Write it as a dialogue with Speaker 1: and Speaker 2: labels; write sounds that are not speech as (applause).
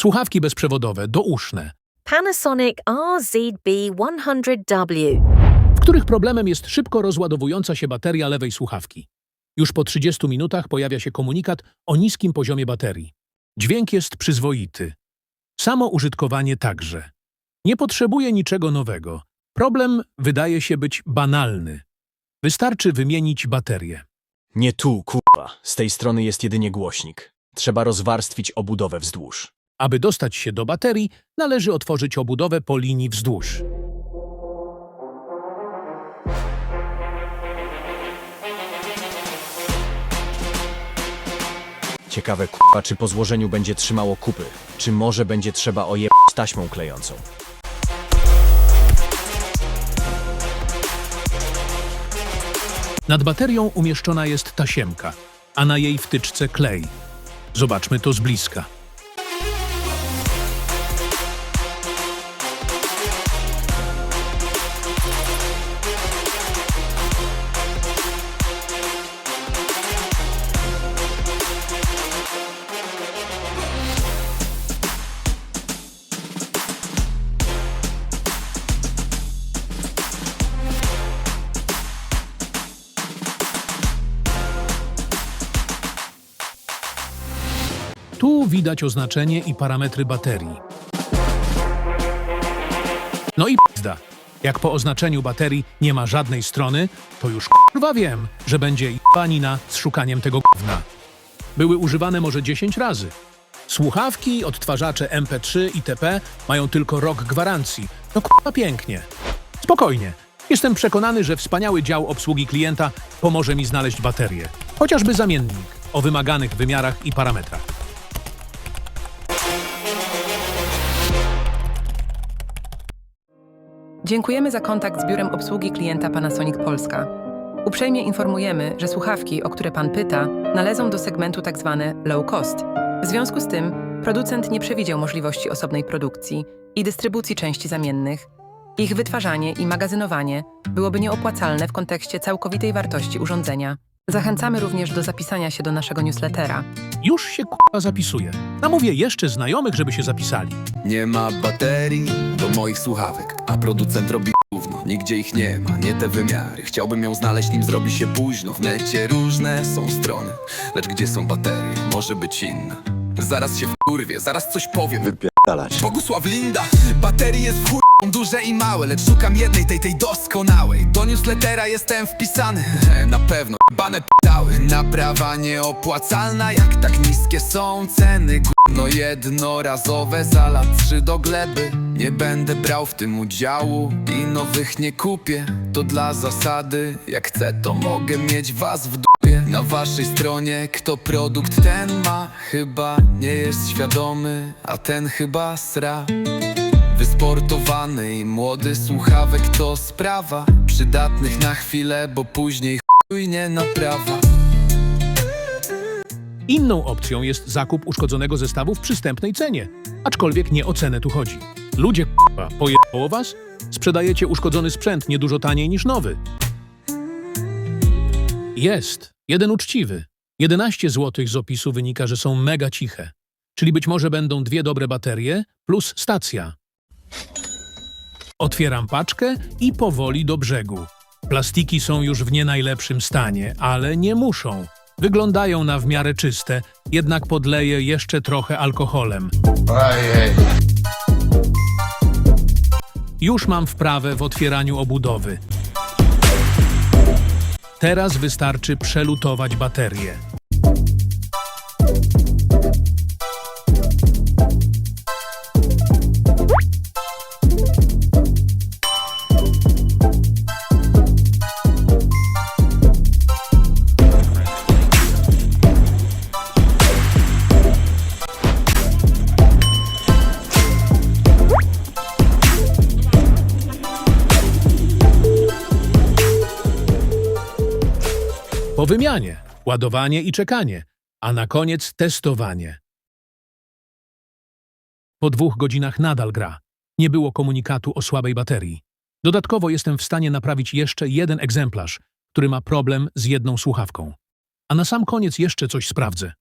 Speaker 1: Słuchawki bezprzewodowe, douszne,
Speaker 2: Panasonic RZB100W.
Speaker 1: w których problemem jest szybko rozładowująca się bateria lewej słuchawki. Już po 30 minutach pojawia się komunikat o niskim poziomie baterii. Dźwięk jest przyzwoity. Samo użytkowanie także. Nie potrzebuje niczego nowego. Problem wydaje się być banalny. Wystarczy wymienić baterię.
Speaker 3: Nie tu, kurwa. Z tej strony jest jedynie głośnik. Trzeba rozwarstwić obudowę wzdłuż.
Speaker 1: Aby dostać się do baterii, należy otworzyć obudowę po linii wzdłuż.
Speaker 3: Ciekawe, kurwa, czy po złożeniu będzie trzymało kupy. Czy może będzie trzeba ojeb z taśmą klejącą.
Speaker 1: Nad baterią umieszczona jest tasiemka, a na jej wtyczce klej. Zobaczmy to z bliska. Tu widać oznaczenie i parametry baterii. No i pizda. Jak po oznaczeniu baterii nie ma żadnej strony, to już kurwa wiem, że będzie panina z szukaniem tego gówna. Były używane może 10 razy. Słuchawki, odtwarzacze MP3 itp. mają tylko rok gwarancji. No kurwa pięknie. Spokojnie. Jestem przekonany, że wspaniały dział obsługi klienta pomoże mi znaleźć baterię. Chociażby zamiennik o wymaganych wymiarach i parametrach.
Speaker 4: Dziękujemy za kontakt z biurem obsługi klienta Panasonic Polska. Uprzejmie informujemy, że słuchawki, o które Pan pyta, należą do segmentu tzw. low cost. W związku z tym producent nie przewidział możliwości osobnej produkcji i dystrybucji części zamiennych. Ich wytwarzanie i magazynowanie byłoby nieopłacalne w kontekście całkowitej wartości urządzenia. Zachęcamy również do zapisania się do naszego newslettera.
Speaker 1: Już się k***a zapisuję. Namówię jeszcze znajomych, żeby się zapisali.
Speaker 5: Nie ma baterii do moich słuchawek, a producent robi gówno. Nigdzie ich nie ma, nie te wymiary. Chciałbym ją znaleźć, nim zrobi się późno. W necie różne są strony, lecz gdzie są baterie, może być inna. Zaraz się wkurwię, zaraz coś powiem.
Speaker 6: Wypierdalać.
Speaker 5: Bogusław Linda Baterii jest w chuj duże i małe Lecz szukam jednej, tej, tej doskonałej. Do newslettera jestem wpisany. (laughs) Na pewno bane p***ały. Naprawa nieopłacalna Jak tak niskie są ceny. Gówno jednorazowe Za trzy do gleby. Nie będę brał w tym udziału I nowych nie kupię. To dla zasady. Jak chcę to mogę mieć was w dupie. Na waszej stronie Kto produkt ten ma Chyba nie jest świadomy A ten chyba sra Wysportowany i młody słuchawek to sprawa Przydatnych na chwilę, bo później chuj nie naprawa
Speaker 1: Inną opcją jest zakup uszkodzonego zestawu w przystępnej cenie. Aczkolwiek nie o cenę tu chodzi. Ludzie k***a, pojebało was? Sprzedajecie uszkodzony sprzęt niedużo taniej niż nowy. Jest. Jeden uczciwy. 11 zł z opisu wynika, że są mega ciche. Czyli być może będą dwie dobre baterie plus stacja. Otwieram paczkę i powoli do brzegu. Plastiki są już w nie najlepszym stanie, ale nie muszą. Wyglądają na w miarę czyste, jednak podleję jeszcze trochę alkoholem. Już mam wprawę w otwieraniu obudowy. Teraz wystarczy przelutować baterię. Po wymianie, ładowanie i czekanie, a na koniec testowanie. Po dwóch godzinach nadal gra. Nie było komunikatu o słabej baterii. Dodatkowo jestem w stanie naprawić jeszcze jeden egzemplarz, który ma problem z jedną słuchawką. A na sam koniec jeszcze coś sprawdzę.